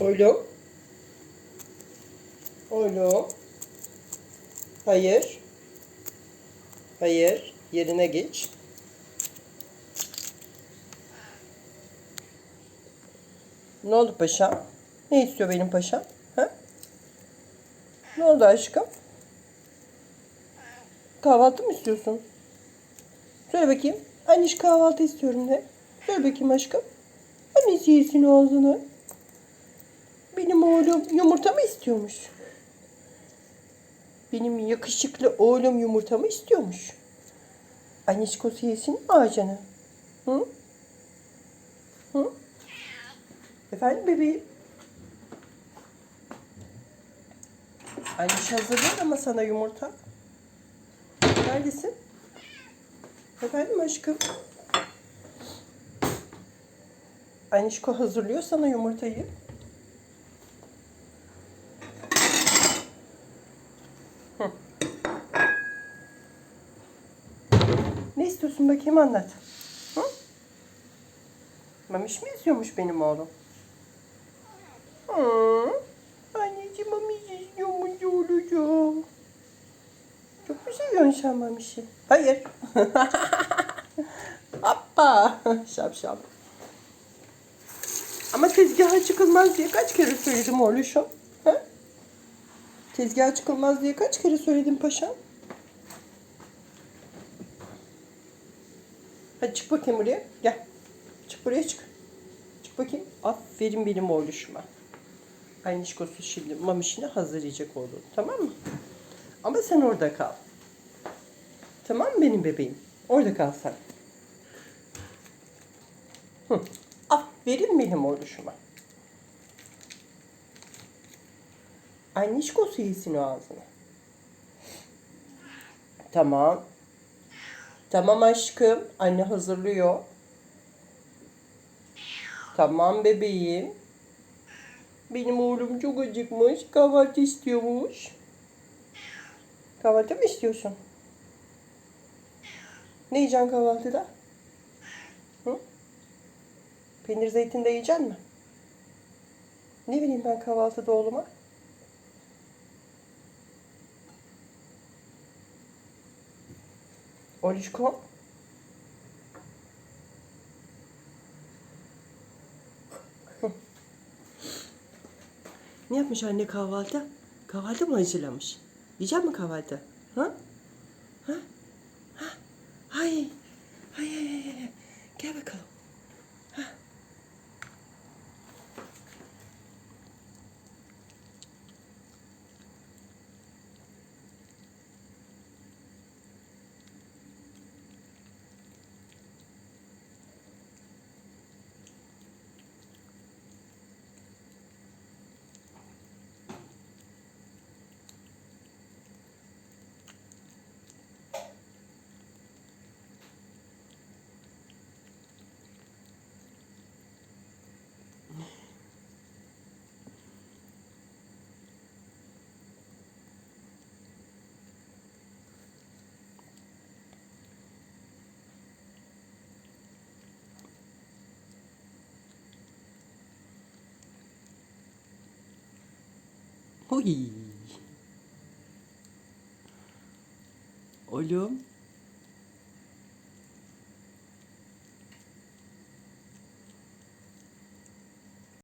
Oğlum. Oğlum. Hayır. Hayır. Yerine geç. Ne oldu paşam? Ne istiyor benim paşam? Ha? Ne oldu aşkım? Kahvaltı mı istiyorsun? Söyle bakayım. Anniş kahvaltı istiyorum de. Söyle bakayım aşkım. Annesi yesin ağzını. Benim oğlum yumurta mı istiyormuş? Benim yakışıklı oğlum yumurta mı istiyormuş? Anişkosu yesin ağacını? Hı? Hı? Efendim bebeğim? Anniş hazırlıyor ama sana yumurta. Neredesin? Efendim aşkım? Anişko hazırlıyor sana yumurtayı. İstiyorsun bakayım anlat. Hı? Mamiş mi istiyormuş benim oğlum? Hı. Anneciğim mamiş istiyormuş olacak. Çok mu seviyorsun sen mamişi? Hayır. Hoppa. Şap şap. Ama tezgaha çıkılmaz diye kaç kere söyledim oğluşum? Ha? Tezgaha çıkılmaz diye kaç kere söyledim paşam? Hadi çık bakayım buraya. Gel. Çık buraya çık. Çık bakayım. Aferin benim oğluşuma. Aynışkosu şimdi mamişini hazırlayacak oğlum. Tamam mı? Ama sen orada kal. Tamam mı benim bebeğim? Orada kal sen. Hı. Aferin benim oğluşuma. Annişkosu yesin o ağzına. Tamam. Tamam aşkım. Anne hazırlıyor. Tamam bebeğim. Benim oğlum çok acıkmış. Kahvaltı istiyormuş. Kahvaltı mı istiyorsun? Ne yiyeceksin kahvaltıda? Hı? Peynir zeytin de yiyecek mi? Ne bileyim ben kahvaltıda oğluma? Oluşko? ne yapmış anne kahvaltı? Kahvaltı mı hazırlamış? Yiyecek mi kahvaltı? Ha? Huy. Oğlum